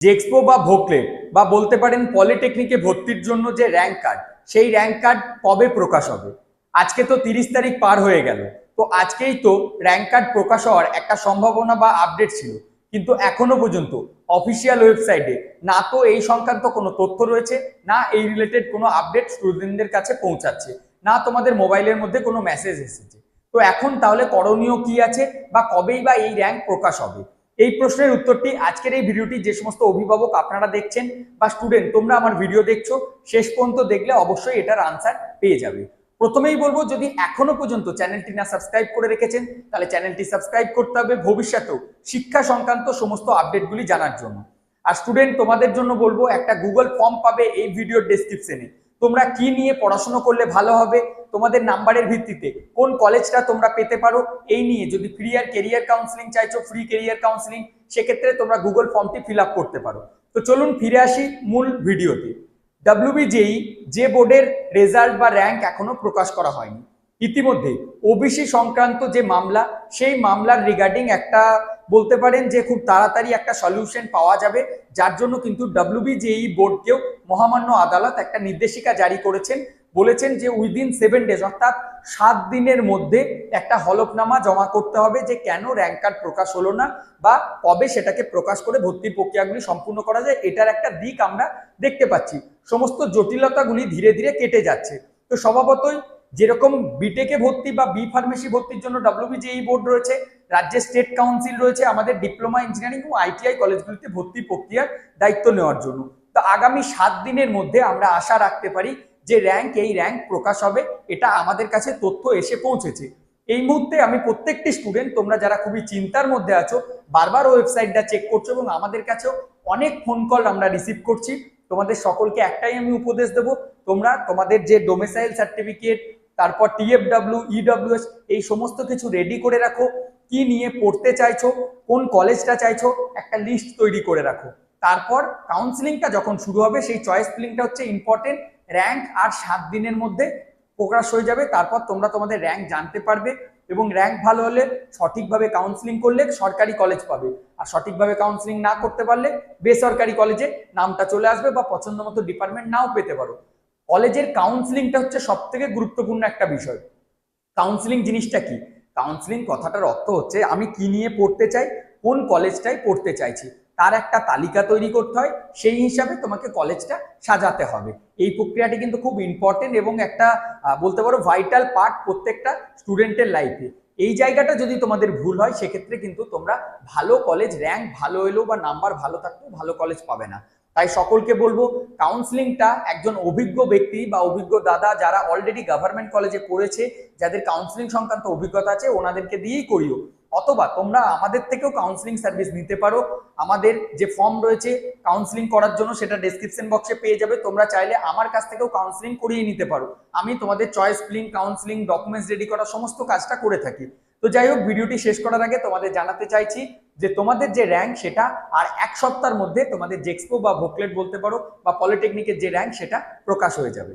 জেক্সপো বা ভোকলেট বা বলতে পারেন পলিটেকনিকে ভর্তির জন্য যে র্যাঙ্ক কার্ড সেই র্যাঙ্ক কার্ড কবে প্রকাশ হবে? আজকে তো তিরিশ তারিখ পার হয়ে গেল। তো আজকেই তো র্যাঙ্ক কার্ড প্রকাশ হওয়ার একটা সম্ভাবনা বা আপডেট ছিল। কিন্তু এখনও পর্যন্ত অফিসিয়াল ওয়েবসাইটে না তো এই সংক্রান্ত কোনো তথ্য রয়েছে, না এই রিলেটেড কোনো আপডেট স্টুডেন্টদের কাছে পৌঁছাচ্ছে, না তোমাদের মোবাইলের মধ্যে কোনো মেসেজ এসেছে। তো এখন তাহলে করণীয় কি আছে বা কবেই বা এই র্যাঙ্ক প্রকাশ হবে? এই প্রশ্নের উত্তরটি আজকের এই ভিডিওটি যে সমস্ত অভিভাবক আপনারা দেখছেন বা স্টুডেন্ট তোমরা আমার ভিডিও দেখছ, শেষ পর্যন্ত দেখলে অবশ্যই এটার আনসার পেয়ে যাবে। প্রথমেই বলব, যদি এখনও পর্যন্ত চ্যানেলটি না সাবস্ক্রাইব করে রেখেছেন, তাহলে চ্যানেলটি সাবস্ক্রাইব করতে হবে ভবিষ্যতেও শিক্ষা সংক্রান্ত সমস্ত আপডেটগুলি জানার জন্য। আর স্টুডেন্ট তোমাদের জন্য বলব, একটা গুগল ফর্ম পাবে এই ভিডিওর ডেসক্রিপশনে তোমরা কি নিয়ে পড়াশোনা করলে ভালো হবে তোমাদের নাম্বারের ভিত্তিতে কোন কলেজটা তোমরা পেতে পারো, এই নিয়ে যদি ফ্রি আর কেরিয়ার কাউন্সিলিং চাইছো ফ্রি কেরিয়ার কাউন্সিলিং সেক্ষেত্রে তোমরা গুগল ফর্মটি ফিল করতে পারো। তো চলুন ফিরে আসি মূল ভিডিওতে ডাব্লিউবিজেই যে বোর্ডের রেজাল্ট বা র্যাঙ্ক এখনও প্রকাশ করা হয়নি। ইতিমধ্যে ওবিসি সংক্রান্ত যে মামলা, সেই মামলার রিগার্ডিং একটা বলতে পারেন যে খুব তাড়াতাড়ি একটা সলিউশন পাওয়া যাবে, যার জন্য কিন্তু ডাব্লিউবিজেই বোর্ডকেও মহামান্য আদালত একটা নির্দেশিকা জারি করেছেন। বলেছেন যে উইদিন সেভেন ডেজ অর্থাৎ সাত দিনের মধ্যে একটা হলফনামা জমা করতে হবে যে কেন র্যাঙ্ক কার্ড প্রকাশ হলো না বা কবে সেটাকে প্রকাশ করে ভর্তির প্রক্রিয়াগুলি সম্পূর্ণ করা যায়, এটার একটা দিক আমরা দেখতে পাচ্ছি। সমস্ত জটিলতাগুলি ধীরে ধীরে কেটে যাচ্ছে। তো স্বভাবতই যেরকম বিটেকে ভর্তি বা বি ফার্মেসি ভর্তির জন্য ডাব্লিউবিজেই বোর্ড রয়েছে, রাজ্যের স্টেট কাউন্সিল রয়েছে, আমাদের ডিপ্লোমা ইঞ্জিনিয়ারিং ও আইটিআই কলেজগুলিতে ভর্তি প্রক্রিয়ার দায়িত্ব নেওয়ার জন্য। তো আগামী সাত দিনের মধ্যে আমরা আশা রাখতে পারি যে র্যাঙ্ক এই র্যাঙ্ক প্রকাশ হবে, এটা আমাদের কাছে তথ্য এসে পৌঁছেছে। এই মুহূর্তে আমি প্রত্যেকটি স্টুডেন্ট তোমরা যারা খুবই চিন্তার মধ্যে আছো, বারবার ওয়েবসাইটটা চেক করছ এবং আমাদের কাছেও অনেক ফোন কল আমরা রিসিভ করছি। তোমাদের সকলকে একটাই আমি উপদেশ দেব, তোমরা তোমাদের যে ডোমেসাইল সার্টিফিকেট তারপর টিএফডাব্লিউ ইডব্লিউএস এই সমস্ত কিছু রেডি করে রাখো। কি নিয়ে পড়তে চাইছো, কোন কলেজটা চাইছো, একটা লিস্ট তৈরি করে রাখো। তারপর কাউন্সিলিংটা যখন শুরু হবে, সেই চয়েস ফিলিংটা হচ্ছে ইম্পর্টেন্ট র্যাঙ্ক আর সাত দিনের মধ্যে প্রকাশ হয়ে যাবে। তারপর তোমরা তোমাদের র্যাঙ্ক জানতে পারবে এবং র্যাঙ্ক ভালো হলে সঠিকভাবে কাউন্সিলিং করলে সরকারি কলেজ পাবে। আর সঠিকভাবে কাউন্সিলিং না করতে পারলে বেসরকারি কলেজে নামটা চলে আসবে বা পছন্দ মতো ডিপার্টমেন্ট নাও পেতে পারো। কলেজের কাউন্সিলিংটা হচ্ছে সব থেকে গুরুত্বপূর্ণ একটা বিষয়। কাউন্সিলিং জিনিসটা কি? কাউন্সিলিং কথাটার অর্থ হচ্ছে আমি কি নিয়ে পড়তে চাই, কোন কলেজটাই পড়তে চাইছি। তার একটা তালিকা তৈরি করতে হয়, সেই হিসাবে তোমাকে কলেজটা সাজাতে হবে। এই প্রক্রিয়াটি কিন্তু খুব ইম্পর্টেন্ট এবং একটা বলতে পারো ভাইটাল পার্ট প্রত্যেকটা স্টুডেন্টের লাইফে এই জায়গাটা যদি তোমাদের ভুল হয়, সেক্ষেত্রে কিন্তু তোমরা ভালো কলেজ র্যাঙ্ক ভালো এলো বা নাম্বার ভালো থাকলেও ভালো কলেজ পাবে না। তাই সকলকে বলব কাউন্সিলিংটা একজন অভিজ্ঞ ব্যক্তি বা অভিজ্ঞ দাদা যারা অলরেডি গভর্নমেন্ট কলেজে পড়েছে, যাদের কাউন্সিলিং সংক্রান্ত অভিজ্ঞতা আছে, ওনাদেরকে দিয়েই করিও। অথবা তোমরা আমাদের থেকেও কাউন্সিলিং সার্ভিস নিতে পারো। আমাদের যে ফর্ম রয়েছে কাউন্সিলিং করার জন্য সেটা ডেসক্রিপশন বক্সে পেয়ে যাবে। তোমরা চাইলে আমার কাছ থেকেও কাউন্সিলিং করিয়ে নিতে পারো। আমি তোমাদের choice filling counselling documents ready করা সমস্ত কাজটা করে থাকি। তো যাই হোক, ভিডিওটি শেষ করার আগে তোমাদের জানাতে চাইছি যে তোমাদের যে র্যাঙ্ক সেটা আর এক সপ্তাহের মধ্যে তোমাদের জেক্সপো বা ভোকলেট বলতে পারো বা পলিটেকনিকের যে র্যাঙ্ক সেটা প্রকাশ হয়ে যাবে।